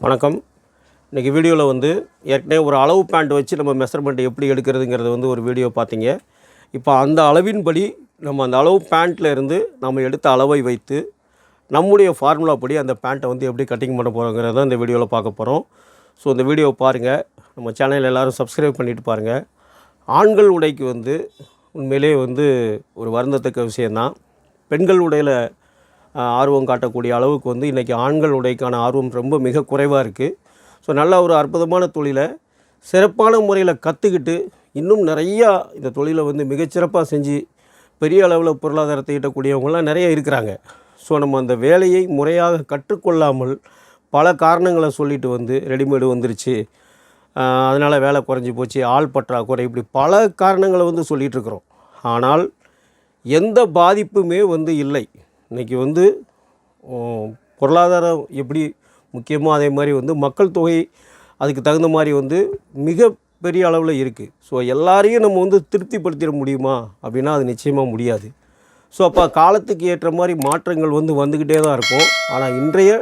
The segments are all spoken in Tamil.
வணக்கம். இன்றைக்கி வீடியோவில் வந்து ஏற்கனவே ஒரு அளவு பேண்ட் வச்சு நம்ம மெஷர்மெண்ட் எப்படி எடுக்கிறதுங்கிறது வந்து ஒரு வீடியோ பார்த்தீங்க. இப்போ அந்த அளவின்படி நம்ம அந்த அளவு பேண்ட்டில் இருந்து நம்ம எடுத்த அளவை வைத்து நம்முடைய ஃபார்முலா படி அந்த பேண்ட்டை வந்து எப்படி கட்டிங் பண்ண போகிறோங்கிறத இந்த வீடியோவில் பார்க்க போகிறோம் ஸோ இந்த வீடியோவை பாருங்கள் நம்ம சேனல் எல்லோரும் சப்ஸ்கிரைப் பண்ணிட்டு பாருங்கள் ஆண்கள் உடைக்கு வந்து உண்மையிலே வந்து ஒரு வருந்தத்தக்க விஷயந்தான் பெண்கள் உடையில் ஆர்வம் காட்டக்கூடிய அளவுக்கு வந்து இன்றைக்கி ஆண்கள் உடைக்கான ஆர்வம் ரொம்ப மிக குறைவாக இருக்குது ஸோ நல்ல ஒரு அற்புதமான தொழிலை சிறப்பான முறையில் கற்றுக்கிட்டு இன்னும் நிறையா இந்த தொழிலை வந்து மிகச்சிறப்பாக செஞ்சு பெரிய அளவில் பொருளாதாரத்தை ஈட்டக்கூடியவங்களாம் நிறைய இருக்கிறாங்க. ஸோ நம்ம அந்த வேலையை முறையாக கற்றுக்கொள்ளாமல் பல காரணங்களை சொல்லிட்டு வந்து ரெடிமேடு வந்துருச்சு. அதனால் வேலை குறைஞ்சி போச்சு ஆள் பற்றாக்குறை இப்படி பல காரணங்களை வந்து சொல்லிகிட்ருக்குறோம் ஆனால் எந்த பாதிப்புமே வந்து இல்லை. இன்றைக்கி வந்து பொருளாதாரம் எப்படி முக்கியமோ அதே மாதிரி வந்து மக்கள் தொகை அதுக்கு தகுந்த மாதிரி வந்து மிக பெரிய அளவில் இருக்குது ஸோ எல்லாரையும் நம்ம வந்து திருப்திப்படுத்திட முடியுமா? அப்படின்னா அது நிச்சயமாக முடியாது. ஸோ அப்போ காலத்துக்கு ஏற்ற மாதிரி மாற்றங்கள் வந்து வந்துக்கிட்டே தான் இருக்கும். ஆனால் இன்றைய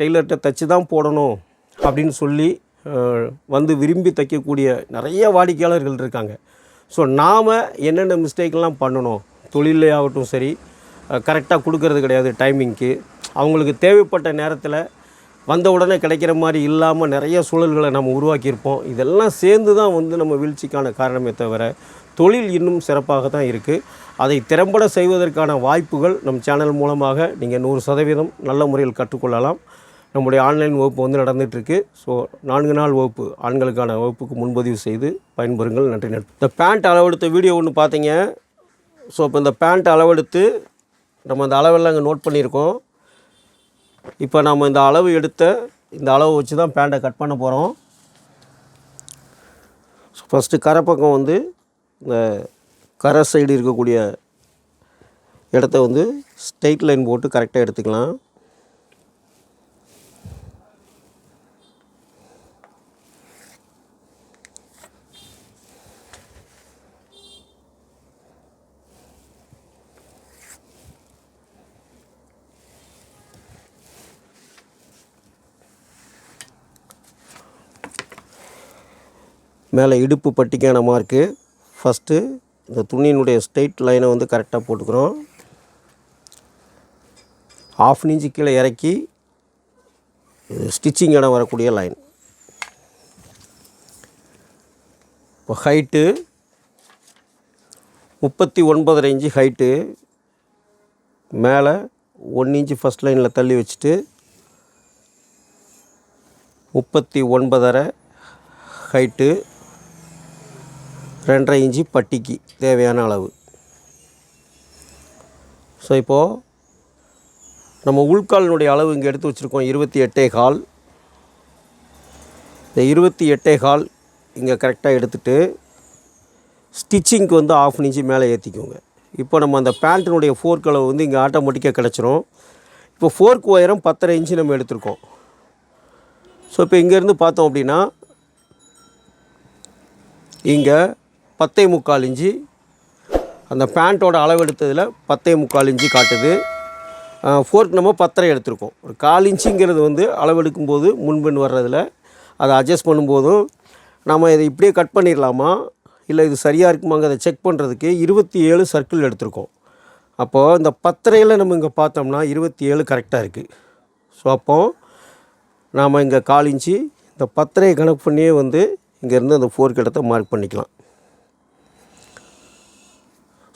டெய்லர்கிட்ட தச்சு தான் போடணும் அப்படின்னு சொல்லி வந்து விரும்பி தைக்கக்கூடிய நிறைய வாடிக்கையாளர்கள் இருக்காங்க. ஸோ நாம் என்னென்ன மிஸ்டேக்லாம் பண்ணணும்? தொழிலே ஆகட்டும் சரி கரெக்டாக கொடுக்கறது கிடையாது டைமிங்க்கு அவங்களுக்கு தேவைப்பட்ட நேரத்தில் வந்த உடனே கிடைக்கிற மாதிரி இல்லாமல் நிறைய சூழல்களை நம்ம உருவாக்கியிருப்போம். இதெல்லாம் சேர்ந்து தான் வந்து நம்ம வீழ்ச்சிக்கான காரணமே தவிர தொழில் இன்னும் சிறப்பாக தான் இருக்குது அதை திறம்பட செய்வதற்கான வாய்ப்புகள் நம் சேனல் மூலமாக நீங்கள் நூறு சதவீதம் நல்ல முறையில் கற்றுக்கொள்ளலாம். நம்முடைய ஆன்லைன் வகுப்பு வந்து நடந்துகிட்ருக்கு ஸோ நான்கு நாள் வகுப்பு ஆண்களுக்கான வகுப்புக்கு முன்பதிவு செய்து பயன்பெறுங்கள். நன்றி நட்பு இந்த பேண்ட் அளவெடுத்த வீடியோ ஒன்று பார்த்தீங்க. ஸோ இப்போ இந்த பேண்ட் அளவெடுத்து நம்ம அந்த அளவெல்லாம் அங்கே நோட் பண்ணியிருக்கோம். இப்போ நம்ம இந்த அளவு எடுத்த இந்த அளவு வச்சு தான் பேண்ட்டை கட் பண்ண போகிறோம் ஃபஸ்ட்டு கரை பக்கம் வந்து இந்த கரை சைடு இருக்கக்கூடிய இடத்த வந்து ஸ்ட்ரெயிட் லைன் போட்டு கரெக்டாக எடுத்துக்கலாம். மேலே இடுப்பு பட்டிக்கான மார்க்கு ஃபஸ்ட்டு இந்த துணியினுடைய ஸ்ட்ரெயிட் லைனை வந்து கரெக்டாக போட்டுக்கிறோம். ஆஃப் இன்ச்சு கீழே இறக்கி ஸ்டிச்சிங் இடம் வரக்கூடிய லைன் இப்போ ஹைட்டு முப்பத்தி ஒன்பதரை இன்ச்சு ஹைட்டு மேலே ஒன் இன்ச்சு ஃபஸ்ட் லைனில் தள்ளி வச்சுட்டு முப்பத்தி ஒன்பதரை ஹைட்டு ரெண்டரை இன்ச்சு பட்டிக்கு தேவையான அளவு. ஸோ இப்போது நம்ம உள்காலினுடைய அளவு இங்கே எடுத்து வச்சுருக்கோம் இருபத்தி எட்டே கால். இந்த இருபத்தி எட்டே கால் இங்கே கரெக்டாக எடுத்துட்டு ஸ்டிச்சிங்க்கு வந்து ஆஃப் இன்ச்சு மேலே ஏற்றிக்கோங்க இப்போ நம்ம அந்த பேண்ட்டினுடைய ஃபோர்க் அளவு வந்து இங்கே ஆட்டோமேட்டிக்காக கிடச்சிரும். இப்போ ஃபோர்க் ஒயரம் பத்தரை இன்ச்சு நம்ம எடுத்திருக்கோம். ஸோ இப்போ இங்கேருந்து பார்த்தோம் அப்படின்னா இங்கே பத்தே முக்கால் இன்ச்சு அந்த பேண்ட்டோட அளவு எடுத்ததில் பத்தே முக்கால் இன்ச்சு காட்டுது. ஃபோர்க் நம்ம பத்தரை எடுத்திருக்கோம். ஒரு கால் இன்ச்சுங்கிறது வந்து அளவெடுக்கும்போது முன்பின் வர்றதில் அதை அட்ஜஸ்ட் பண்ணும்போதும் நம்ம இதை இப்படியே கட் பண்ணிடலாமா? இல்லை இது சரியாக இருக்குமாங்கிறத செக் பண்ணுறதுக்கு இருபத்தி ஏழு சர்க்கிள் எடுத்திருக்கோம். அப்போது இந்த பத்தரையில் நம்ம இங்கே பார்த்தோம்னா இருபத்தி ஏழு கரெக்டாக இருக்குது ஸோ அப்போது நாம் இங்கே கால் இன்ச்சு இந்த பத்தரையை கணக்கு பண்ணியே வந்து இங்கேருந்து அந்த ஃபோர்க் இடத்த மார்க் பண்ணிக்கலாம்.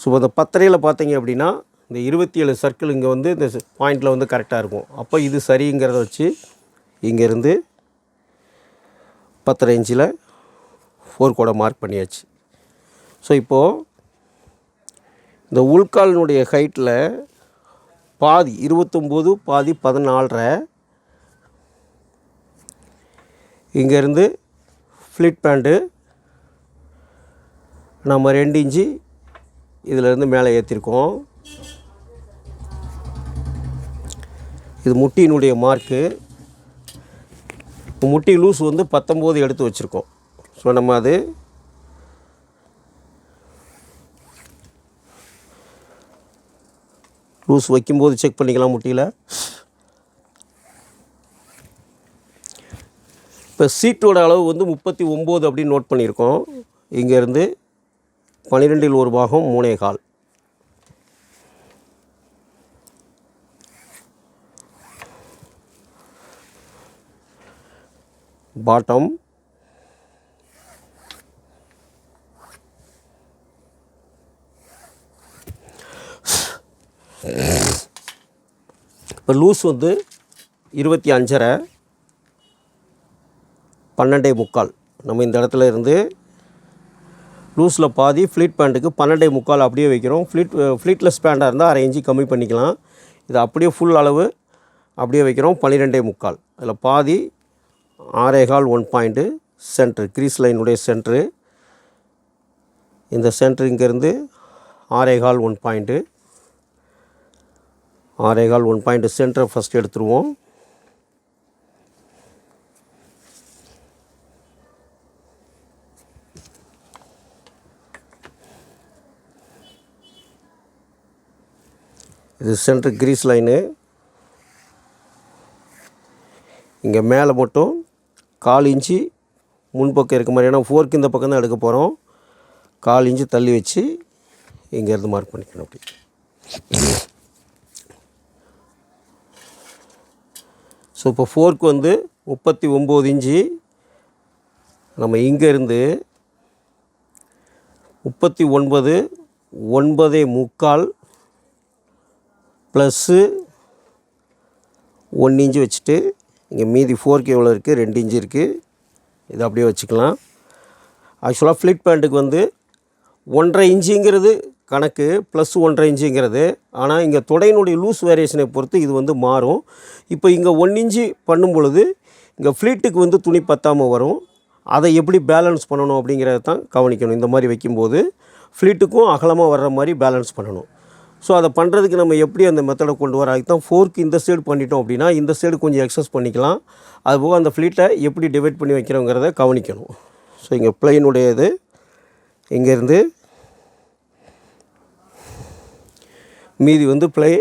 ஸோ அந்த பத்திரையில் பார்த்தீங்க அப்படின்னா இந்த இருபத்தி ஏழு சர்க்கிள் இங்கே வந்து இந்த பாயிண்டில் வந்து கரெக்டாக இருக்கும். அப்போ இது சரிங்கிறத வச்சு இங்கேருந்து பத்தரை இன்ச்சில் ஃபோர்க்கோட மார்க் பண்ணியாச்சு. ஸோ இப்போது இந்த உள்காலினுடைய ஹைட்டில் பாதி இருபத்தொம்போது பாதி பதினாலரை இங்கேருந்து ஃப்ளிட் பேண்ட்டு நம்ம ரெண்டு இன்ச்சு இதிலேருந்து மேலே ஏற்றிருக்கோம் இது முட்டியினுடைய மார்க்கு. இப்போ முட்டி லூஸ் வந்து பத்தொம்போது எடுத்து வச்சுருக்கோம். ஸோ நம்ம அது லூஸ் வைக்கும்போது செக் பண்ணிக்கலாம் முட்டியில். இப்போ சீட்டோட அளவு வந்து முப்பத்தி ஒம்பது அப்படின்னு நோட் பண்ணியிருக்கோம். இங்கேருந்து பன்னிரெண்டில் ஒரு பாகம் மூணே கால். பாட்டம். இப்போ லூஸ் வந்து இருபத்தி அஞ்சரை பன்னெண்டே முக்கால். நம்ம இந்த இடத்துல இருந்து லூஸில் பாதி ஃப்ளீட் பேண்ட்டுக்கு பன்னெண்டே முக்கால் அப்படியே வைக்கிறோம். ஃப்ளீட் ஃப்ளீட்லெஸ் பேண்டாக இருந்தால் அரை இன்ச்சு கம்மி பண்ணிக்கலாம். இது அப்படியே ஃபுல் அளவு அப்படியே வைக்கிறோம் பன்னிரெண்டே முக்கால். அதில் பாதி ஆறேகால் ஒன் பாயிண்ட்டு சென்ட்ரு க்ரீஸ் லைனுடைய சென்ட்ரு இந்த சென்ட்ரு இங்கேருந்து ஆறேகால் ஒன் பாயிண்ட்டு ஆறேகால் ஒன் பாயிண்ட் சென்டரை ஃபஸ்ட் எடுத்துருவோம். இது சென்ட்ரு கிரீஸ் லைனு. இங்கே மேலே மட்டும் கால் இன்ச்சு முன்பக்கம் இருக்க மாதிரி ஏன்னா ஃபோர்க்கு இந்த பக்கம் தான் எடுக்க போகிறோம் கால் இன்ச்சு தள்ளி வச்சு இங்கேருந்து மார்க் பண்ணிக்கணும் அப்படி. ஸோ இப்போ ஃபோர்க்கு வந்து முப்பத்தி ஒம்பது இன்ச்சு. நம்ம இங்கேருந்து முப்பத்தி ஒன்பது ஒன்பதே முக்கால் ப்ளஸ்ஸு ஒன் இன்ச்சு வச்சுட்டு இங்கே மீதி ஃபோர் எவ்வளோ இருக்குது? ரெண்டு இன்ச்சு இருக்குது. இதை அப்படியே வச்சுக்கலாம். ஆக்சுவலாக ஃப்ளிட் பேண்ட்டுக்கு வந்து ஒன்றரை இன்ச்சுங்கிறது கணக்கு ப்ளஸ் ஒன்றரை இன்ச்சுங்கிறது. ஆனால் இங்கே தொடையினுடைய லூஸ் வேரியேஷனை பொறுத்து இது வந்து மாறும். இப்போ இங்கே ஒன் இன்ச்சு பண்ணும் பொழுது இங்கே ஃப்ளீட்டுக்கு வந்து துணி பத்தாமல் வரும். அதை எப்படி பேலன்ஸ் பண்ணணும் அப்படிங்கிறத தான் கவனிக்கணும். இந்த மாதிரி வைக்கும்போது ஃப்ளீட்டுக்கும் அகலமாக வர்ற மாதிரி பேலன்ஸ் பண்ணணும். ஸோ அதை பண்ணுறதுக்கு நம்ம எப்படி அந்த மெத்தடை கொண்டு வர அதுக்கு தான் ஃபோர்க்கு இந்த சைடு பண்ணிட்டோம் அப்படின்னா இந்த சைடு கொஞ்சம் எக்ஸஸ் பண்ணிக்கலாம். அதுபோக அந்த ஃப்ளீட்டை எப்படி டிவைட் பண்ணி வைக்கிறோங்கிறத கவனிக்கணும். ஸோ இங்கே பிளைனுடைய இது இங்கேருந்து மீதி வந்து ப்ளை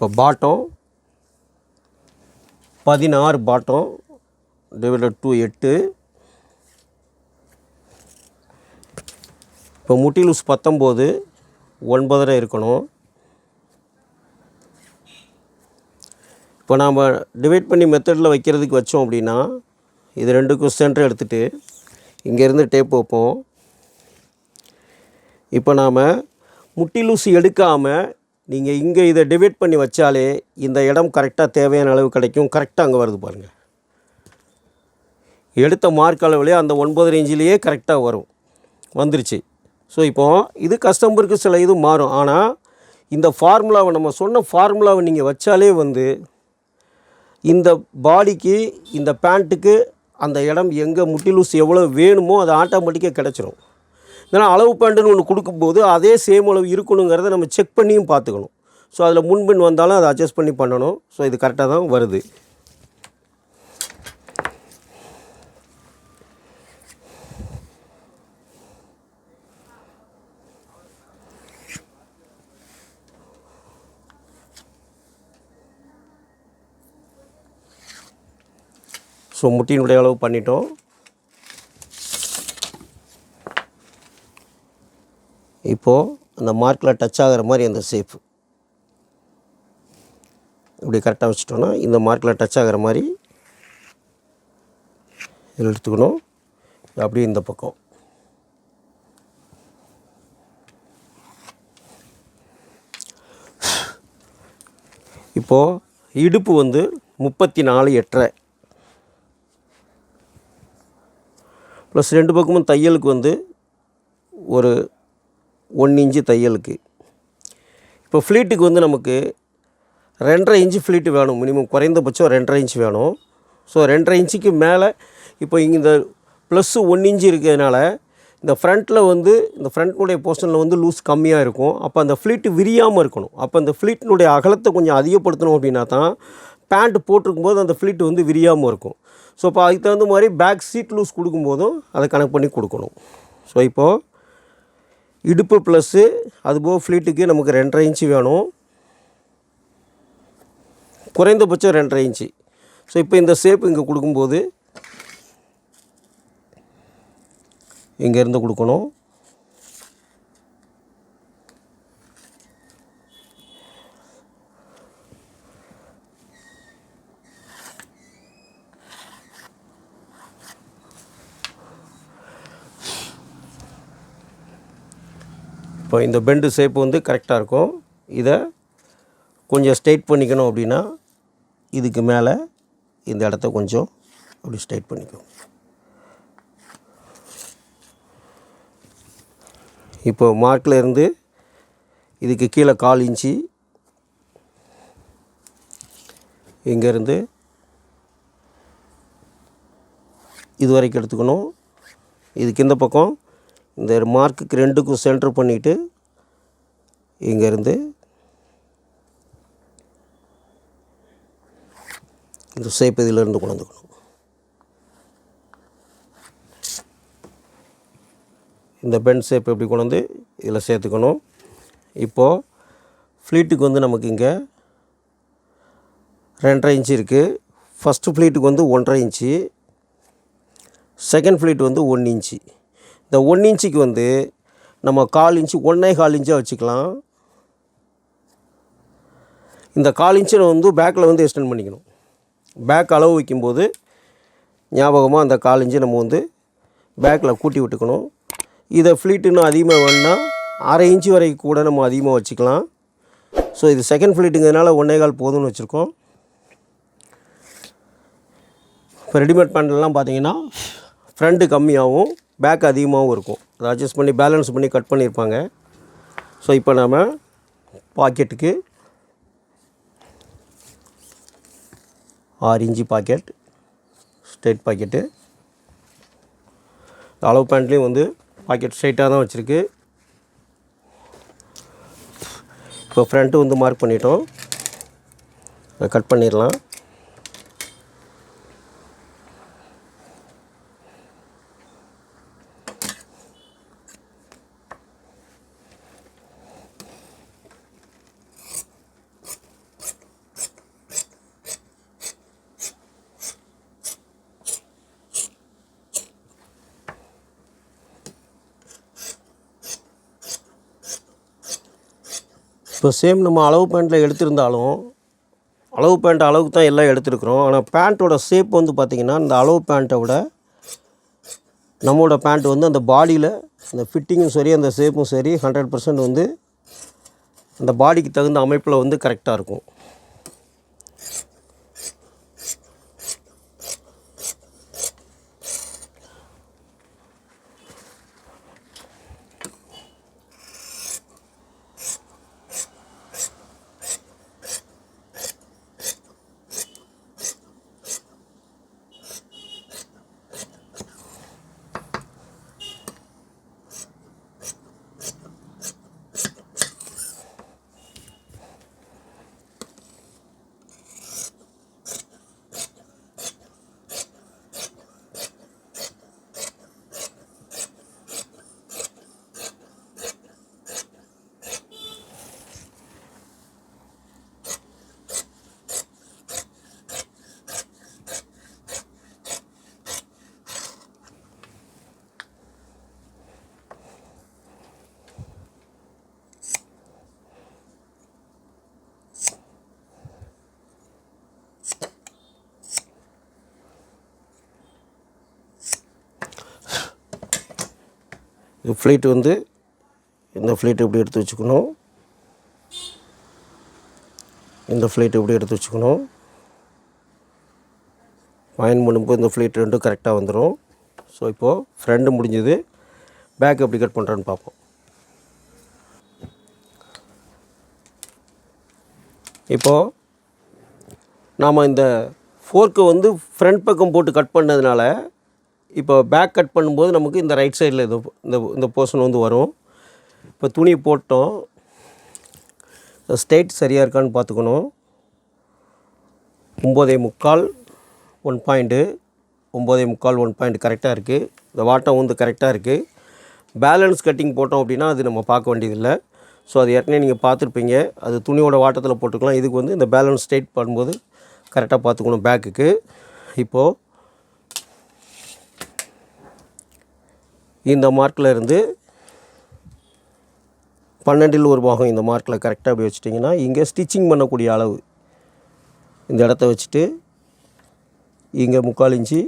இப்போ பாட்டம் பதினாறு பாட்டம் டிவைடட் டூ எட்டு. இப்போ முட்டி லூஸ் பத்தொம்போது ஒன்பதரை இருக்கணும். இப்போ நாம் டிவைட் பண்ணி மெத்தடில் வைக்கிறதுக்கு வச்சோம் அப்படின்னா இது ரெண்டுக்கும் சென்டர் எடுத்துகிட்டு இங்கேருந்து டேப் வைப்போம். இப்போ நாம் முட்டி லூஸ் எடுக்காமல் நீங்கள் இங்கே இதை டிவைட் பண்ணி வச்சாலே இந்த இடம் கரெக்டாக தேவையான அளவு கிடைக்கும். கரெக்டாக அங்கே வருது பாருங்கள் எடுத்த மார்க் அளவுலேயே அந்த ஒன்பது ரேஞ்சிலேயே கரெக்டாக வரும். வந்துருச்சு. ஸோ இப்போது இது கஸ்டமருக்கு சில இது மாறும். ஆனால் இந்த ஃபார்முலாவை நம்ம சொன்ன ஃபார்முலாவை நீங்கள் வச்சாலே வந்து இந்த பாடிக்கு இந்த பேண்ட்டுக்கு அந்த இடம் எங்கே முட்டி லூஸ் எவ்வளோ வேணுமோ அது ஆட்டோமேட்டிக்காக கிடச்சிரும். ஏன்னா அளவு பேண்டுன்னு ஒன்று கொடுக்கும்போது அதே சேம் அளவு இருக்கணுங்கிறத நம்ம செக் பண்ணியும் பார்த்துக்கணும். ஸோ அதில் முன்பின் வந்தாலும் அதை அட்ஜஸ்ட் பண்ணி பண்ணணும். ஸோ இது கரெக்டாக தான் வருது. ஸோ முட்டியினுடைய அளவு பண்ணிட்டோம். இப்போது அந்த மார்க்கில் டச் ஆகிற மாதிரி அந்த சேஃப் இப்படி கரெக்டாக வச்சுட்டோன்னா இந்த மார்க்கில் டச் ஆகிற மாதிரி இதில் எடுத்துக்கணும். அப்படியே இந்த பக்கம். இப்போது இடுப்பு வந்து முப்பத்தி நாலு எட்டரை. ப்ளஸ் ரெண்டு பக்கமும் தையலுக்கு வந்து ஒரு ஒன் இன்ச்சு தையலுக்கு. இப்போ ஃப்ளீட்டுக்கு வந்து நமக்கு ரெண்டரை இன்ச்சு ஃப்ளீட்டு வேணும் மினிமம் குறைந்தபட்சம் ரெண்டரை இன்ச்சு வேணும். ஸோ ரெண்டரை இன்ச்சுக்கு மேலே இப்போ இங்கே இந்த ப்ளஸ்ஸு ஒன் இன்ச்சு இருக்கிறதுனால இந்த ஃப்ரண்ட்டில் வந்து இந்த ஃப்ரண்ட்னுடைய போர்ஷனில் வந்து லூஸ் கம்மியாக இருக்கும். அப்போ அந்த ஃப்ளீட்டு விரியாமல் இருக்கணும். அப்போ அந்த ஃப்ளீட்டினுடைய அகலத்தை கொஞ்சம் அதிகப்படுத்தணும் அப்படின்னா தான் பேண்ட் போட்டிருக்கும்போது அந்த ஃப்ளீட் வந்து விரியாமல் இருக்கும். ஸோ இப்போ அதுக்கு தகுந்த மாதிரி பேக் சீட் லூஸ் கொடுக்கும்போதும் அதை கனெக்ட் பண்ணி கொடுக்கணும். ஸோ இப்போது இடுப்பு ப்ளஸ்ஸு அதுபோக ஃப்ளீட்டுக்கு நமக்கு ரெண்டரை இன்ச்சு வேணும். குறைந்தபட்சம் ரெண்டரை இன்ச்சு ஸோ இப்போ இந்த ஷேப் இங்கே கொடுக்கும்போது இங்கேருந்து கொடுக்கணும். இப்போ இந்த பெண்டு ஷேப் வந்து கரெக்டாக இருக்கும். இதை கொஞ்சம் ஸ்ட்ரைட் பண்ணிக்கணும் அப்படின்னா இதுக்கு மேலே இந்த இடத்த கொஞ்சம் அப்படி ஸ்ட்ரைட் பண்ணிக்கணும். இப்போ மார்க்கில் இருந்து இதுக்கு கீழே கால் இன்ச்சு இங்கேருந்து இது வரைக்கும் எடுத்துக்கணும். இதுக்கு இந்த பக்கம் இந்த மார்க்குக்கு ரெண்டுக்கும் சென்டர் பண்ணிவிட்டு இங்கேருந்து இந்த ஷேப் கொண்டுக்கணும் இந்த பென் ஷேப் எப்படி கொண்டு வந்து இதில் சேர்த்துக்கணும். இப்போது ஃப்ளீட்டுக்கு வந்து நமக்கு இங்கே ரெண்டரை இன்ச்சு இருக்குது ஃபஸ்ட்டு ஃப்ளீட்டுக்கு வந்து ஒன்றரை இன்ச்சு. செகண்ட் ஃப்ளீட் வந்து ஒன் இன்ச்சு. இந்த ஒன் இன்ச்சுக்கு வந்து நம்ம கால் இன்ச்சு ஒன்றே கால் இன்ச்சாக வச்சுக்கலாம். இந்த கால் இன்ச்சை வந்து பேக்கில் வந்து எக்ஸ்டெண்ட் பண்ணிக்கணும். பேக் அளவு வைக்கும்போது ஞாபகமாக அந்த கால் இன்ச்சு நம்ம வந்து பேக்கில் கூட்டி விட்டுக்கணும். இதை ஃப்ளீட் இன்னும் அதிகமாக வேணும்னா அரை இன்ச்சு வரைக்கும் கூட நம்ம அதிகமாக வச்சுக்கலாம். ஸோ இது செகண்ட் ஃப்ளீட்டுங்கிறதுனால ஒன்றே கால் போதும்னு வச்சுருக்கோம். இப்போ ரெடிமேட் பேண்ட்லாம் பார்த்தீங்கன்னா ஃப்ரண்ட்டு கம்மியாகவும் பேக் அதிகமாகவும் இருக்கும். அதை அட்ஜஸ்ட் பண்ணி பேலன்ஸ் பண்ணி கட் பண்ணியிருப்பாங்க. ஸோ இப்போ நாம் பாக்கெட்டுக்கு ஆறு இஞ்சி பாக்கெட் ஸ்ட்ரெயிட் பாக்கெட்டு அளவு பேண்ட்லேயும் வந்து பாக்கெட் ஸ்ட்ரைட்டாக தான் வச்சுருக்கு. இப்போ ஃப்ரண்ட்டு வந்து மார்க் பண்ணிட்டோம். அதை கட் பண்ணிடலாம். இப்போ சேம் நம்ம அளவு பேண்ட்டில் எடுத்திருந்தாலும் அளவு பேண்ட் அளவுக்கு தான் எல்லாம் எடுத்துருக்குறோம். ஆனால் பேண்ட்டோட ஷேப் வந்து பார்த்திங்கன்னா இந்த அளவு பேண்ட்டை விட நம்மளோட பேண்ட் வந்து அந்த பாடியில் அந்த ஃபிட்டிங்கும் சரி அந்த ஷேப்பும் சரி ஹண்ட்ரட் பர்சன்ட் வந்து அந்த பாடிக்கு தகுந்த அமைப்பில் வந்து கரெக்டாக இருக்கும். ஃப்ளைட் வந்து இந்த ஃப்ளைட் இப்படி எடுத்து வச்சுக்கணும்? இந்த ஃப்ளைட் இப்படி எடுத்து வச்சுக்கணும்? வாயின் பண்ணும்போது இந்த ஃப்ளைட் ரெண்டும் கரெக்டாக வந்துடும் ஸோ இப்போது ஃப்ரெண்டு முடிஞ்சது. பேக் எப்படி கட் பண்ணுறேன்னு பார்ப்போம். இப்போது நாம் இந்த ஃபோர்க்கை வந்து ஃப்ரண்ட் பக்கம் போட்டு கட் பண்ணதுனால இப்போ பேக் கட் பண்ணும்போது நமக்கு இந்த ரைட் சைடில் இது இந்த இந்த போர்ஷன் வந்து வரும். இப்போ துணி போட்டோம். ஸ்டேட் சரியாக இருக்கான்னு பார்த்துக்கணும். ஒம்போதே முக்கால் ஒன் பாயிண்ட்டு ஒம்போதே முக்கால் ஒன் பாயிண்ட் கரெக்டாக இருக்குது இந்த வாட்டம் வந்து கரெக்டாக இருக்குது பேலன்ஸ் கட்டிங் போட்டோம் அப்படின்னா அது நம்ம பார்க்க வேண்டியதில்லை. ஸோ அது ஏற்கனவே நீங்கள் பார்த்துருப்பீங்க. அது துணியோட வாட்டத்தில் போட்டுக்கலாம். இதுக்கு வந்து இந்த பேலன்ஸ் ஸ்டேட் பண்ணும்போது கரெக்டாக பார்த்துக்கணும் பேக்குக்கு இப்போது இந்த மார்க்கில் இருந்து பன்னெண்டில் ஒரு பாகம் இந்த மார்க்கில் கரெக்டாக அப்படி வச்சிட்டிங்கன்னா இங்கே ஸ்டிச்சிங் பண்ணக்கூடிய அளவு இந்த இடத்த வச்சுட்டு இங்கே முக்கால் இன்ச்சு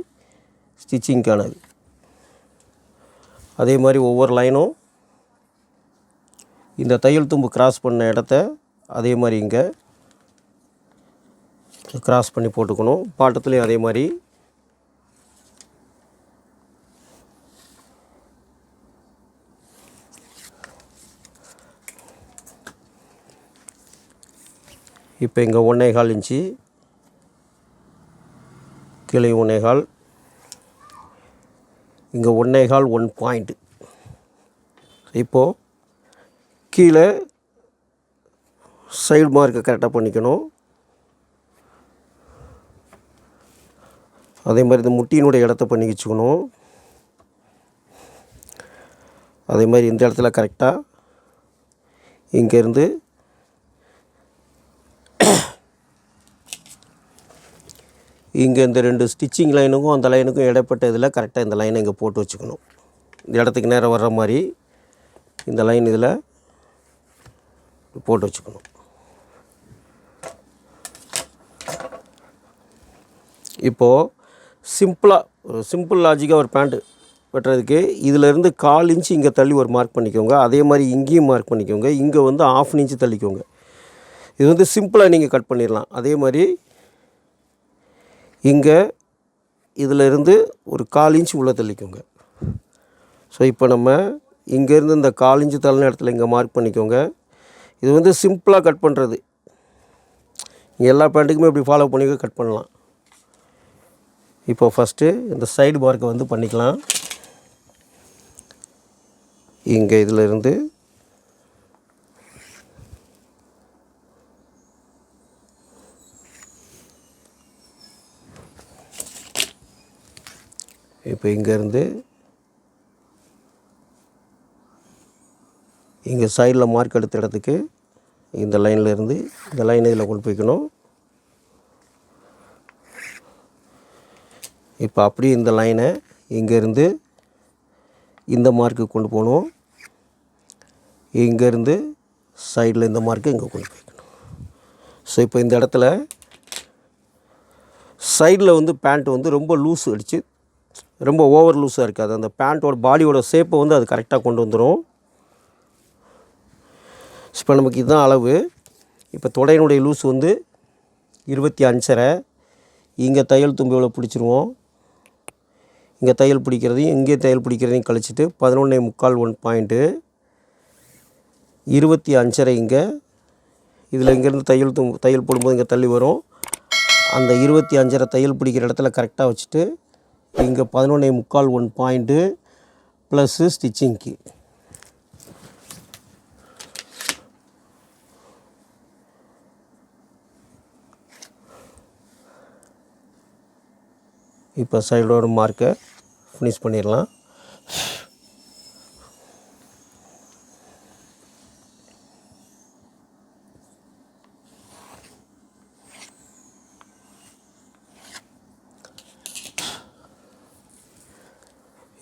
ஸ்டிச்சிங்க்கானது அதே மாதிரி ஒவ்வொரு லைனும் இந்த தையல் தும்பு கிராஸ் பண்ண இடத்த அதே மாதிரி இங்கே கிராஸ் பண்ணி போட்டுக்கணும். பாட்டத்துலேயும் அதே மாதிரி இப்போ இங்கே ஒன்றே கால் இன்ச்சு கீழே ஒன்றே கால் இங்கே ஒன்றே கால் ஒன் பாயிண்ட்டு இப்போது கீழே சைடு மார்க்கை கரெக்டாக பண்ணிக்கணும். அதே மாதிரி இந்த முட்டியினுடைய இடத்த பண்ணி வச்சுக்கணும். அதே மாதிரி இந்த இடத்துல கரெக்டாக இங்கேருந்து இங்கே இந்த ரெண்டு ஸ்டிச்சிங் லைனுக்கும் அந்த லைனுக்கும் இடைப்பட்ட இதில் கரெக்டாக இந்த லைனை இங்கே போட்டு வச்சுக்கணும். இந்த இடத்துக்கு நேரம் வர்ற மாதிரி இந்த லைன் இதில் போட்டு வச்சுக்கணும். இப்போது சிம்பிளாக ஒரு சிம்பிள் லாஜிக்காக ஒரு பேண்ட்டு வெட்டுறதுக்கு இதிலேருந்து கால் இன்ச்சு இங்கே தள்ளி ஒரு மார்க் பண்ணிக்கோங்க. அதே மாதிரி இங்கேயும் மார்க் பண்ணிக்கோங்க. இங்கே வந்து ஆஃப் இன்ச்சு தள்ளிக்கோங்க. இது வந்து சிம்பிளாக நீங்கள் கட் பண்ணிடலாம். அதே மாதிரி இங்கே இதில் இருந்து ஒரு கால் இன்ச் உள்ளே தள்ளிக்கோங்க ஸோ இப்போ நம்ம இங்கேருந்து இந்த கால் இன்ச்சு தள்ளின இடத்துல இங்கே மார்க் பண்ணிக்கோங்க. இது வந்து சிம்பிளாக கட் பண்ணுறது எல்லா பேண்ட்டுக்குமே இப்படி ஃபாலோ பண்ணி கட் பண்ணலாம். இப்போ ஃபஸ்ட்டு இந்த சைடு மார்க்கை வந்து பண்ணிக்கலாம். இங்கே இதில் இப்போ இங்கேருந்து இங்கே சைடில் மார்க் எடுத்த இடத்துக்கு இந்த லைனில் இருந்து இந்த லைன் இதில் கொண்டு போய்க்கணும். இப்போ அப்படியே இந்த லைனை இங்கேருந்து இந்த மார்க்கு கொண்டு போகணும். இங்கேருந்து சைடில் இந்த மார்க்கு இங்கே கொண்டு போய்க்கணும். ஸோ இப்போ இந்த இடத்துல சைடில் வந்து பேண்ட் வந்து ரொம்ப லூஸ் அடித்து ரொம்ப ஓவர் லூஸாக இருக்காது அந்த பேண்ட்டோட பாடியோட ஷேப்பை வந்து அது கரெக்டாக கொண்டு வந்துடும் இப்போ நமக்கு இதுதான் அளவு. இப்போ தொடையினுடைய லூஸ் வந்து இருபத்தி அஞ்சரை. இங்கே தையல் தும்பியோட பிடிச்சிருவோம்? இங்கே தையல் பிடிக்கிறதையும் இங்கே தையல் பிடிக்கிறதையும் கழிச்சிட்டு பதினொன்னே முக்கால் ஒன் பாயிண்ட்டு இருபத்தி அஞ்சரை இங்கே. இதில் இங்கேருந்து தையல் தும்பு தையல் போடும்போது இங்கே தள்ளி வரும். அந்த இருபத்தி அஞ்சரை தையல் பிடிக்கிற இடத்துல கரெக்டாக வச்சுட்டு இங்கே பதினொன்றே முக்கால் ஒன் பாயிண்ட்டு ப்ளஸ்ஸு ஸ்டிச்சிங்க்கு இப்போ சைடோட மார்க்கை ஃபினிஷ் பண்ணிடலாம்.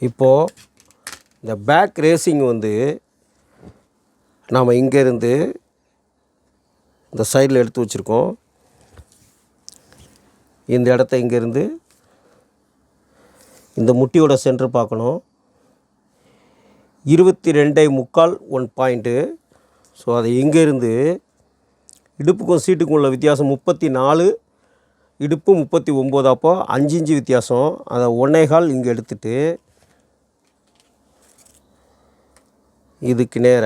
இப்போது இந்த பேக் ரேசிங் வந்து நாம் இங்கேருந்து இந்த சைடில் எடுத்து வச்சுருக்கோம். இந்த இடத்த இங்கேருந்து இந்த முட்டியோட சென்டர் பார்க்கணும். இருபத்தி ரெண்டே முக்கால் ஒன் பாயிண்ட்டு. ஸோ அதை இங்கேருந்து இடுப்புக்கும் சீட்டுக்கும் உள்ள வித்தியாசம் முப்பத்தி நாலு இடுப்பு முப்பத்தி ஒம்பது அப்போ அஞ்சு இன்ச்சு வித்தியாசம். அதை ஒன்னே கால் இங்கே எடுத்துகிட்டு இதுக்கு நேர.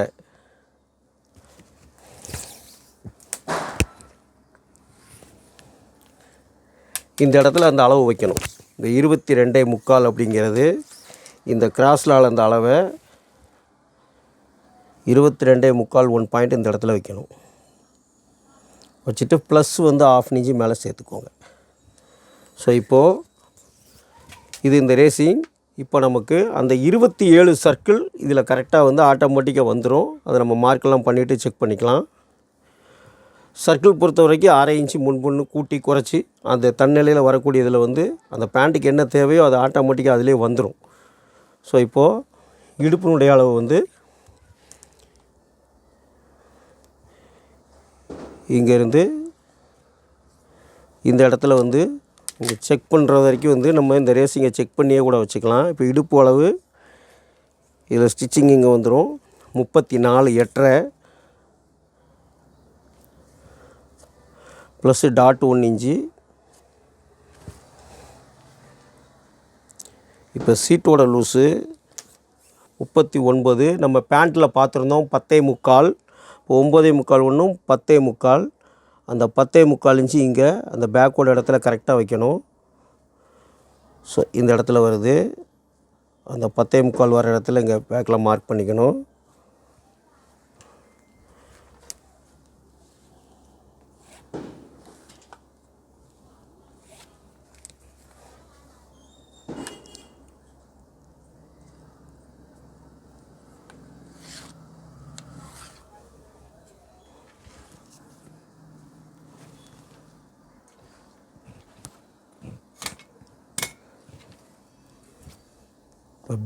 இந்த இடத்துல அந்த அளவு வைக்கணும். இந்த இருபத்தி ரெண்டே முக்கால் அப்படிங்கிறது இந்த கிராஸில் அந்த அளவை இருபத்தி ரெண்டே முக்கால் ஒன் பாயிண்ட் இந்த இடத்துல வைக்கணும். வச்சுட்டு ப்ளஸ் வந்து ஆஃப் இன்ச்சு மேலே சேர்த்துக்கோங்க. ஸோ இப்போது இது இந்த ரேசிங் இப்போ நமக்கு அந்த இருபத்தி ஏழு சர்க்கிள் இதில் கரெக்டாக வந்து ஆட்டோமேட்டிக்காக வந்துடும் அதை நம்ம மார்க்கெல்லாம் பண்ணிவிட்டு செக் பண்ணிக்கலாம். சர்க்கிள் பொறுத்த வரைக்கும் அரை இன்ச்சு முன்பொன்று கூட்டி குறைச்சி அந்த தன்னிலையில் வரக்கூடியதில் வந்து அந்த பேண்ட்டுக்கு என்ன தேவையோ அது ஆட்டோமேட்டிக்காக அதிலே வந்துடும் ஸோ இப்போது இடுப்பினுடைய அளவு வந்து இங்கேருந்து இந்த இடத்துல வந்து இங்கே செக் பண்ணுற வரைக்கும் வந்து நம்ம இந்த ரேசிங்கை செக் பண்ணியே கூட வச்சுக்கலாம். இப்போ இடுப்பு அளவு இதில் ஸ்டிச்சிங் இங்கே வந்துடும் முப்பத்தி நாலு எட்டரை. ப்ளஸ்ஸு டாட் ஒன் இன்ச்சு இப்போ சீட்டோட லூஸு முப்பத்தி ஒன்பது. நம்ம பேண்ட்டில் பார்த்துருந்தோம் பத்தே முக்கால். இப்போ ஒம்பதே முக்கால் ஒன்றும் பத்தே முக்கால். அந்த பத்தே முக்கால் இன்ச்சு இங்கே அந்த பேக்கோட இடத்துல கரெக்டாக வைக்கணும். ஸோ இந்த இடத்துல வருது. அந்த பத்தே முக்கால் வர இடத்துல இங்கே பேக்கில் மார்க் பண்ணிக்கணும்.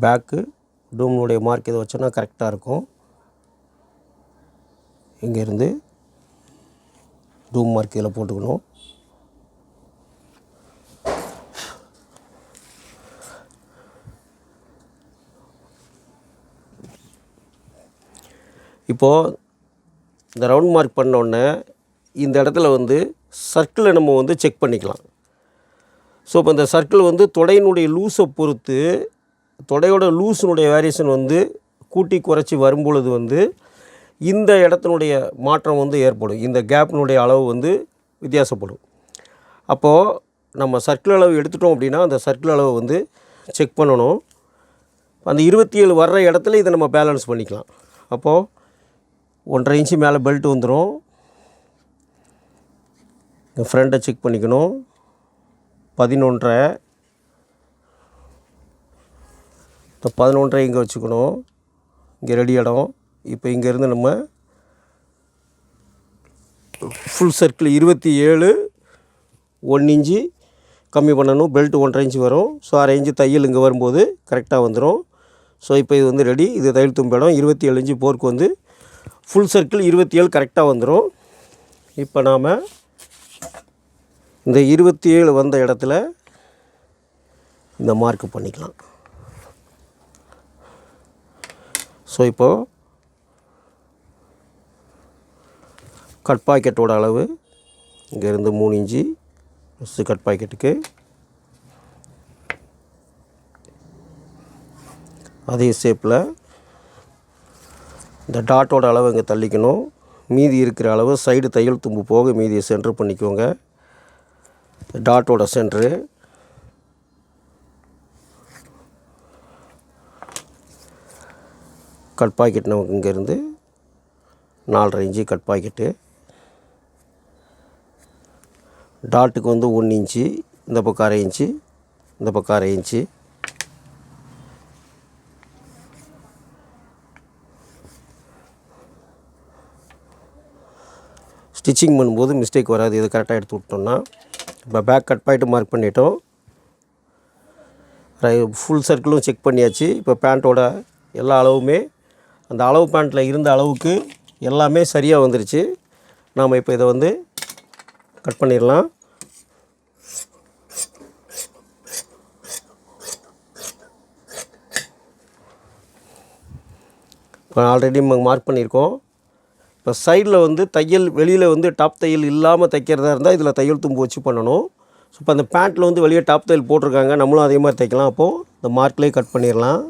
பேக்கு டூம்னுடைய மார்க் இதை வச்சோன்னா கரெக்டாக இருக்கும். இங்கேருந்து டூம் மார்க் இதில் போட்டுக்கணும். இப்போது இந்த ரவுண்ட் மார்க் பண்ணோடனே இந்த இடத்துல வந்து சர்க்கிளை நம்ம வந்து செக் பண்ணிக்கலாம். ஸோ இப்போ இந்த சர்க்கிள் வந்து தொடையினுடைய லூஸை பொறுத்து தொடையோட லூஸினுடைய வேரியேஷன் வந்து கூட்டி குறைச்சி வரும்பொழுது வந்து இந்த இடத்தினுடைய மாற்றம் வந்து ஏற்படும். இந்த கேப்னுடைய அளவு வந்து வித்தியாசப்படும். அப்போது நம்ம சர்க்கிள் அளவு எடுத்துட்டோம் அப்படின்னா அந்த சர்க்கிள் அளவு வந்து செக் பண்ணணும். அந்த இருபத்தி ஏழு வர்ற இடத்துல இதை நம்ம பேலன்ஸ் பண்ணிக்கலாம். அப்போது ஒன்றரை இன்ச்சு மேலே பெல்ட் வந்துடும் ஃப்ரெண்டை செக் பண்ணிக்கணும். பதினொன்றரை இந்த பதினொன்றரை இங்கே வச்சுக்கணும். இங்கே ரெடி இடம். இப்போ இங்கேருந்து நம்ம ஃபுல் சர்க்கிள் இருபத்தி ஏழு ஒன் இன்ச்சு கம்மி பண்ணணும். பெல்ட் ஒன்றரை இன்ச்சு வரும். ஸோ அரை இன்ச்சு தையல் இங்கே வரும்போது கரெக்டாக வந்துடும் ஸோ இப்போ இது வந்து ரெடி இது தையல் தும்பு இடம். இருபத்தி ஏழு இன்ச்சு போர்க்கு வந்து ஃபுல் சர்க்கிள் இருபத்தி ஏழு கரெக்டாக வந்துடும் இப்போ நாம் இந்த இருபத்தி ஏழு வந்த இடத்துல இந்த மார்க் பண்ணிக்கலாம். ஸோ இப்போது கட் பாக்கெட்டோட அளவு. இங்கேருந்து மூணு இன்ச்சு. ஃபஸ்ட்டு கட் பாக்கெட்டுக்கு அதே ஷேப்பில் இந்த டாட்டோட அளவு இங்கே தள்ளிக்கணும். மீதி இருக்கிற அளவு சைடு தையல் தும்பு போக மீதியை சென்ட்ரு பண்ணிக்கோங்க. டாட்டோட சென்ட்ரு கட் பாக்கெட் நமக்கு இங்கேருந்து நாலரை இன்ச்சு கட் பாக்கெட்டு. டாட்டுக்கு வந்து ஒன்று இன்ச்சு இந்த பக்கம் அரை இன்ச்சு இந்த பக்கம் அரை இன்ச்சு. ஸ்டிச்சிங் பண்ணும்போது மிஸ்டேக் வராது. இது கரெக்டாக எடுத்து விட்டோம்னா இப்போ பேக் கட் பாயிட்டு மார்க் பண்ணிட்டோம். ஃபுல் சர்க்கிளும் செக் பண்ணியாச்சு. இப்போ பேண்ட்டோட எல்லா அளவுமே அந்த அளவு பேண்ட்டில் இருந்த அளவுக்கு எல்லாமே சரியாக வந்துருச்சு. நாம் இப்போ இதை வந்து கட் பண்ணிடலாம். இப்போ ஆல்ரெடி மார்க் பண்ணியிருக்கோம் இப்போ சைடில் வந்து தையல் வெளியில் வந்து டாப் தையல் இல்லாமல் தைக்கிறதா இருந்தால் இதில் தையல் தும்பு வச்சு பண்ணணும். ஸோ இப்போ அந்த பேண்ட்டில் வந்து வெளியே டாப் தையல் போட்டிருக்காங்க. நம்மளும் அதே மாதிரி தைக்கலாம். அப்போது இந்த மார்க்லேயே கட் பண்ணிடலாம்.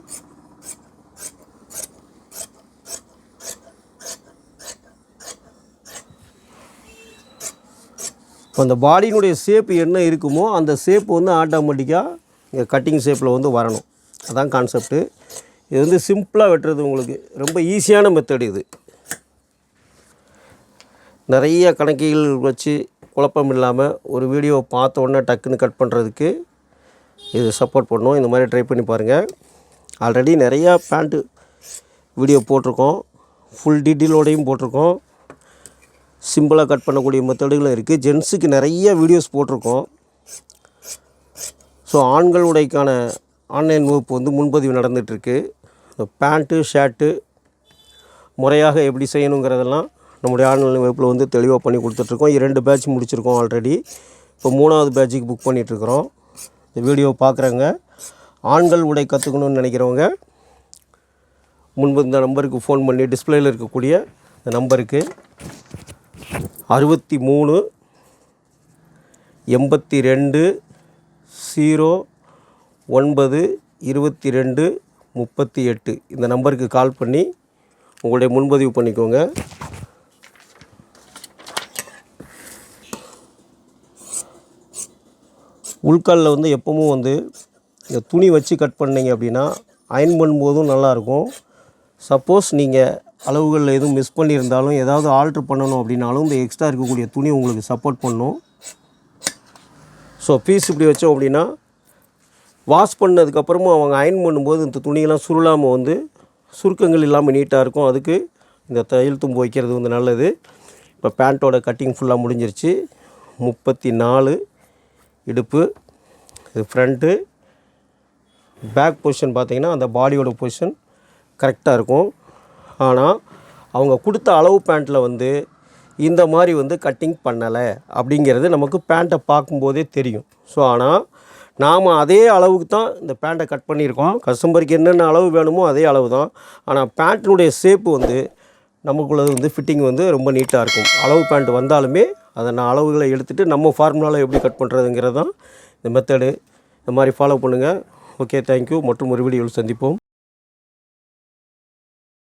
இப்போ அந்த பாடியினுடைய ஷேப் என்ன இருக்குமோ அந்த ஷேப் வந்து ஆட்டோமேட்டிக்காக இங்கே கட்டிங் ஷேப்பில் வந்து வரணும். அதான் கான்செப்ட்டு இது வந்து சிம்பிளாக வெட்டுறது உங்களுக்கு. ரொம்ப ஈஸியான மெத்தடு இது. நிறைய கணக்கிகள் வச்சு குழப்பம் இல்லாமல் ஒரு வீடியோ பார்த்த உடனே டக்குன்னு கட் பண்ணுறதுக்கு இது சப்போர்ட் பண்ணும் இந்த மாதிரி ட்ரை பண்ணி பாருங்கள் ஆல்ரெடி நிறையா பேண்ட்டு வீடியோ போட்டிருக்கோம். ஃபுல் டீட்டெயிலோடையும் போட்டிருக்கோம். சிம்பிளாக கட் பண்ணக்கூடிய மெத்தடுகளும் இருக்குது ஜென்ஸுக்கு நிறைய வீடியோஸ் போட்டிருக்கோம். ஸோ ஆண்கள் உடைக்கான ஆன்லைன் வகுப்பு வந்து முன்பதிவு நடந்துகிட்ருக்கு பேண்ட்டு ஷர்ட்டு முறையாக எப்படி செய்யணுங்கிறதெல்லாம் நம்முடைய ஆன்லைன் வகுப்பில் வந்து தெளிவாக பண்ணி கொடுத்துட்ருக்கோம் இரண்டு பேட்ச் முடிச்சிருக்கோம் ஆல்ரெடி இப்போ மூணாவது பேட்சுக்கு புக் பண்ணிகிட்ருக்குறோம் இந்த வீடியோ பார்க்குறவங்க ஆண்கள் உடை கற்றுக்கணும்னு நினைக்கிறவங்க முன்பு இந்த நம்பருக்கு ஃபோன் பண்ணி டிஸ்பிளேயில் இருக்கக்கூடிய இந்த நம்பருக்கு அறுபத்தி மூணு எண்பத்தி ரெண்டு ஜீரோ ஒன்பது இருபத்தி ரெண்டு முப்பத்தி எட்டு. இந்த நம்பருக்கு கால் பண்ணி உங்களுடைய முன்பதிவு பண்ணிக்கோங்க. உள்காலில் வந்து எப்பவும் வந்து இந்த துணி வச்சு கட் பண்ணீங்க அப்படின்னா அயன் பண்ணும்போதும் நல்லாயிருக்கும். சப்போஸ் நீங்கள் அளவுகளில் எதுவும் மிஸ் பண்ணியிருந்தாலும் ஏதாவது ஆல்ட்ரு பண்ணணும் அப்படின்னாலும் இந்த எக்ஸ்ட்ரா இருக்கக்கூடிய துணி உங்களுக்கு சப்போர்ட் பண்ணும். ஸோ பீஸ் இப்படி வச்சோம் அப்படின்னா வாஷ் பண்ணதுக்கப்புறமும் அவங்க அயன் பண்ணும்போது இந்த துணியெல்லாம் சுருளாமல் வந்து சுருக்கங்கள் இல்லாமல் நீட்டாக இருக்கும். அதுக்கு இந்த தையல் தும்பு வைக்கிறது வந்து நல்லது. இப்போ பேண்ட்டோட கட்டிங் ஃபுல்லாக முடிஞ்சிருச்சு. முப்பத்தி நாலு இடுப்பு இது ஃப்ரண்ட்டு பேக் பொசிஷன் பார்த்திங்கன்னா அந்த பாடியோட பொசிஷன் கரெக்டாக இருக்கும். ஆனால் அவங்க கொடுத்த அளவு பேண்ட்டில் வந்து இந்த மாதிரி வந்து கட்டிங் பண்ணலை அப்படிங்கிறது நமக்கு பேண்ட்டை பார்க்கும்போதே தெரியும். ஸோ ஆனால் நாம் அதே அளவுக்கு தான் இந்த பேண்ட்டை கட் பண்ணியிருக்கோம். கஸ்டமருக்கு என்னென்ன அளவு வேணுமோ அதே அளவு தான். ஆனால் பேண்ட்டினுடைய ஷேப்பு வந்து நமக்குள்ளது வந்து ஃபிட்டிங் வந்து ரொம்ப நீட்டாக இருக்கும். அளவு பேண்ட் வந்தாலுமே அதை நான் அளவுகளை எடுத்துகிட்டு நம்ம ஃபார்முலாவில் எப்படி கட் பண்ணுறதுங்கிறது தான் இந்த மெத்தடு இந்த மாதிரி ஃபாலோ பண்ணுங்கள் ஓகே தேங்க்யூ மற்றும் ஒரு வீடியோவில் சந்திப்போம்.